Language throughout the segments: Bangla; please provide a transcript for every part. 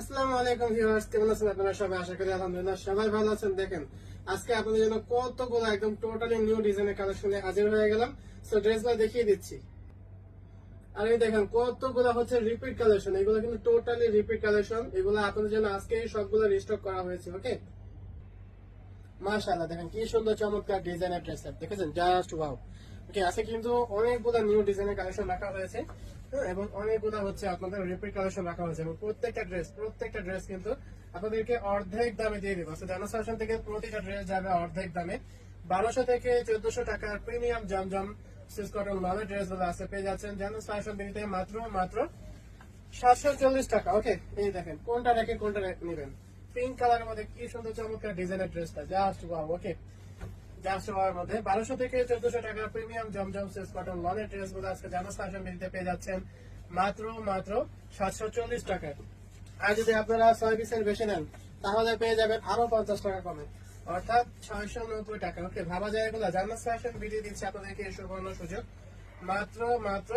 আসসালামু আলাইকুম ভিউয়ার্স, কেমন আছেন আপনারা সবাই? আশা করি আলহামদুলিল্লাহ সবাই ভালো আছেন। দেখেন, আজকে আপনাদের জন্য কতগুলো একদম টোটালি নিউ ডিজাইনের কালেকশনে হাজির হয়ে গেলাম। সো ড্রেসগুলো দেখিয়ে দিচ্ছি। আর এই দেখেন, কতগুলো হচ্ছে রিপিট কালেকশন এগুলো কিন্তু টোটালি রিপিট কালেকশন এগুলো আপনাদের জন্য আজকে সবগুলো রিস্টক করা হয়েছে ওকে মাশাআল্লাহ, দেখেন কি সুন্দর চমৎকার ডিজাইনের ড্রেস দেখেছেন? জাস্ট ওয়াও আজকে কিন্তু অনেকগুলো নিউ ডিজাইনের কালেকশন রাখা হয়েছে হ্যাঁ, এবং অনেকগুলো হচ্ছে আপনাদের রিপিট কালেকশন রাখা হয়েছে এবং প্রত্যেকটা ড্রেস প্রত্যেকটা ড্রেস কিন্তু আপনাদেরকে অর্ধেক দামে দিয়ে দিব। জানো শাসন থেকে প্রতিটা ড্রেস যাবে অর্ধেক দামে। বারোশো থেকে চোদ্দশো টাকার প্রিমিয়াম জমজম সিস কটন মালের ড্রেসগুলো আছে পেয়ে যাচ্ছেন। জানো শাসন বিনিতে মাত্র মাত্র সাতশো চল্লিশ টাকা। ওকে এই দেখেন কোনটা রেখে কোনটা নেবেন? পিঙ্ক কালারের মধ্যে কি সুন্দর চমৎকার ডিজাইনের ড্রেসটা জাস্ট ওয়াও ওকে জাস্ট ওয়ার মধ্যে বারোশো থেকে চোদ্দশো টাকা প্রিমিয়াম জমজম সেস কটন লনের ড্রেসগুলো আজকে জানাস ফ্যাশন বিলতে পেয়ে যাচ্ছেন মাত্র মাত্র সাতশো চল্লিশ টাকায় আর যদি আপনারা ছয় পিসের বেশি নেন, তাহলে পেয়ে যাবেন আরও পঞ্চাশ টাকা কমে। অর্থাৎ ছয়শো নব্বই টাকা। ওকে, ভাবা যায় এগুলো। জান্নাত ফ্যাশন বিডি দিচ্ছে আপনাদেরকে এই সুবর্ণ সুযোগ। মাত্র মাত্র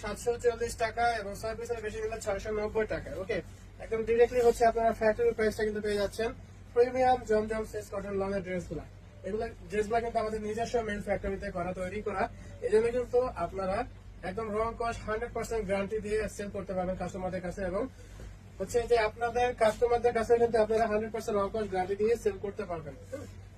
সাতশো চল্লিশ টাকা এবং ছয় পিসের বেশি নিলে ছয়শো নব্বই টাকা। ওকে, একদম ডিরেক্টলি হচ্ছে আপনারা ফ্যাক্টরি প্রাইসটা কিন্তু পেয়ে যাচ্ছেন। প্রিমিয়াম জমজম সেস কটন লনের ড্রেসগুলো এগুলো ড্রেসগুলো কিন্তু আমাদের নিজস্ব মেন ফ্যাক্টরিতে করা, তৈরি করা। এই জন্য কিন্তু আপনারা একদম রং কস্ট হান্ড্রেড পার্সেন্ট গ্যারান্টি দিয়ে সেল করতে পারবেন কাস্টমারদের কাছে এবং হচ্ছে যে আপনাদের কাস্টমারদের কাছে কিন্তু আপনারা হান্ড্রেড পার্সেন্ট রং কস্ট গ্যারান্টি দিয়ে সেল করতে পারবেন।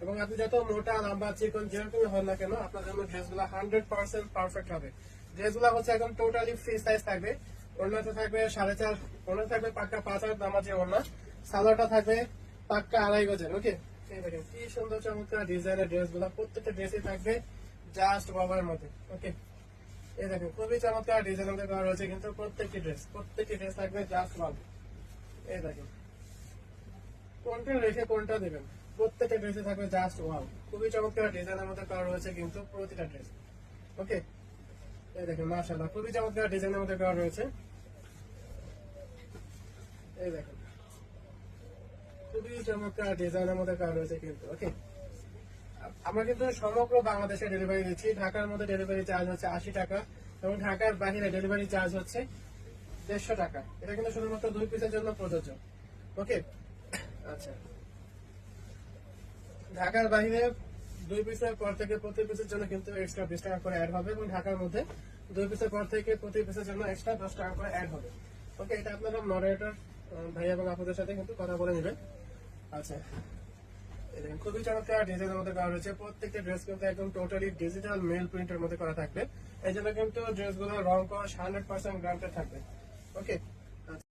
এবং আপনি যত মোটা, লম্বা, চিকন, যেরকমই হন না কেন, আপনার জন্য ড্রেসগুলো হান্ড্রেড পার্সেন্ট পারফেক্ট হবে। ড্রেসগুলো হচ্ছে একদম টোটালি ফ্রি সাইজ থাকবে। ওড়নাটা থাকবে সাড়ে চার ওড়না থাকবে পাক্কা পাঁচ হাজার দামাজি ওড়না। সালোয়ারটা থাকবে পাক্কা আড়াই গজের ওকে দেখেন কি সুন্দর চমৎকার ডিজাইনের ড্রেসগুলো প্রত্যেকটা ড্রেসই থাকবে জাস্ট বাবার মধ্যে ওকে এই দেখেন খুবই চমৎকার ডিজাইন মধ্যে করা রয়েছে কিন্তু প্রত্যেকটি ড্রেস প্রত্যেকটি ড্রেস থাকবে জাস্ট বাব এই দেখেন কোনটা রেখে কোনটা দেবেন প্রত্যেকটা ড্রেসে থাকবে জাস্ট ওয়াও খুবই চমৎকার ডিজাইনের মধ্যে করা রয়েছে কিন্তু প্রতিটা ড্রেস ওকে এই দেখেন মাশাআল্লাহ খুবই চমৎকার ডিজাইনের মধ্যে করা রয়েছে এই দেখেন খুবই চমৎকার ডিজাইনের মধ্যে করা রয়েছে কিন্তু ওকে আমরা কিন্তু সমগ্র বাংলাদেশে ডেলিভারি দিচ্ছি। ঢাকার মধ্যে ডেলিভারি চার্জ হচ্ছে আশি টাকা এবং ঢাকার বাইরে ডেলিভারি চার্জ হচ্ছে দেড়শো টাকা। এটা কিন্তু শুধুমাত্র দুই পিসের জন্য প্রযোজ্য ওকে আচ্ছা। ঢাকার বাইরে দুই পিসের পর থেকে প্রতি পিসের জন্য কিন্তু এক্সট্রা বিশ টাকা করে অ্যাড হবে এবং ঢাকার মধ্যে দুই পিসের পর থেকে প্রতি পিসের জন্য এক্সট্রা দশ টাকা করে অ্যাড হবে। ওকে এটা আপনারা মডারেটর ভাই এবং আপনাদের সাথে কিন্তু কথা বলে নেবেন। আচ্ছা দেখেন, খুবই চমৎকার ডিজাইনের মধ্যে করা রয়েছে। প্রত্যেকটা ড্রেস কিন্তু একদম টোটালি ডিজিটাল মেল প্রিন্টের মধ্যে করা থাকবে। এই জন্য কিন্তু ড্রেসগুলো রং কস হান্ড্রেড পার্সেন্ট গ্রান্টেড থাকবে। ওকে